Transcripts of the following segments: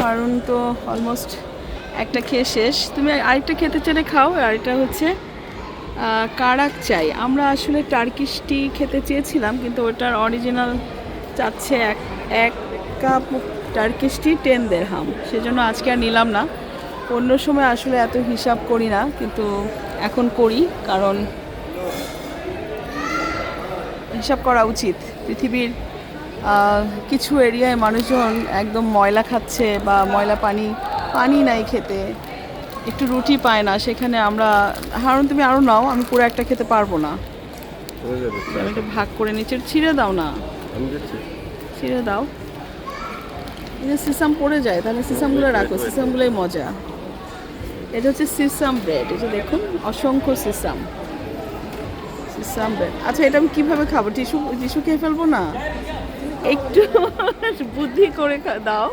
কারণ তো অলমোস্ট একটা খেয়ে শেষ। তুমি আরেকটা খেতে চাইলে খাও, আর এটা হচ্ছে কারাক চাই। আমরা আসলে টার্কিশ টি খেতে চেয়েছিলাম, কিন্তু ওটার অরিজিনাল চাচ্ছে এক এক cup Turkish tea ten dirham সেজন্য আজকে আর নিলাম না। অন্য সময় আসলে এত হিসাব করি না, কিন্তু এখন করি, কারণ হিসাব করা উচিত। পৃথিবীর কিছু এরিয়ায় মানুষজন একদম ময়লা খাচ্ছে বা ময়লা পানি পানি নাই খেতে। একটু রুটি পায় না সেখানে আমরা হারুন তুমি আরও নাও আমি পুরো একটা খেতে পারব না। আমি একটু ভাগ করে নিচ্ছি ছিঁড়ে দাও না। ছিঁড়ে দাও। সিসাম পড়ে যায় তাহলে সিসামগুলো রাখো সিসামগুলোই মজা। এটা হচ্ছে সিসাম ব্রেড এটা দেখুন অসংখ্য সিসাম। সিসাম আচ্ছা এটা আমি কীভাবে খাব? টিস্যু টিস্যু খেয়ে ফেলব না? একটু বুদ্ধি করে দাও।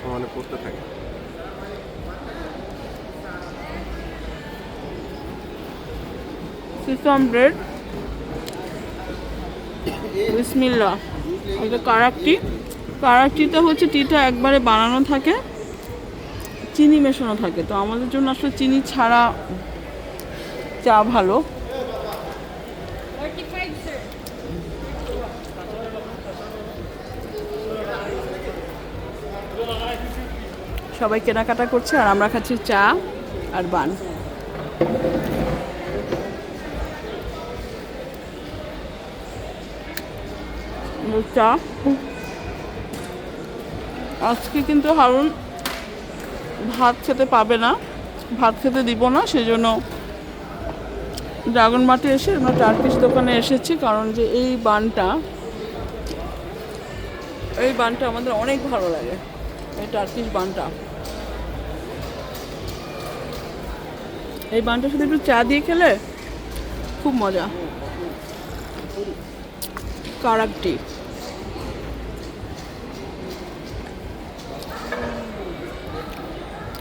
সমানে পড়তে থাকে। সিসাম ব্রেড বিসমিল্লা এটা কারাক টি হচ্ছে টিটা একবারে বানানো থাকে চিনি মেশানো থাকে। তো আমাদের জন্য আসলে চিনি ছাড়া চা ভালো। সবাই কেনাকাটা করছে আর আমরা খাচ্ছি চা আর বান। চা। আজকে কিন্তু হারুন ভাত খেতে পাবে না, ভাত খেতে দিব না, সেজন্য ড্রাগন মাঠে এসে আমরা টার্কিশ দোকানে এসেছি, কারণ যে এই বানটা এই বানটা আমাদের অনেক ভালো লাগে, এই টার্কিশ বানটা। এই বানটার সাথে একটু চা দিয়ে খেলে খুব মজা। কারাকটি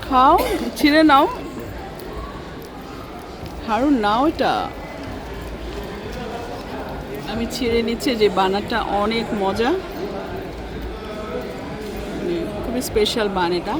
খাও, ছিঁড়ে নাও। হারুন না এটা। আমি ছেড়ে নিচ্ছে যে বানাটা অনেক মজা। খুবই স্পেশাল বান এটা।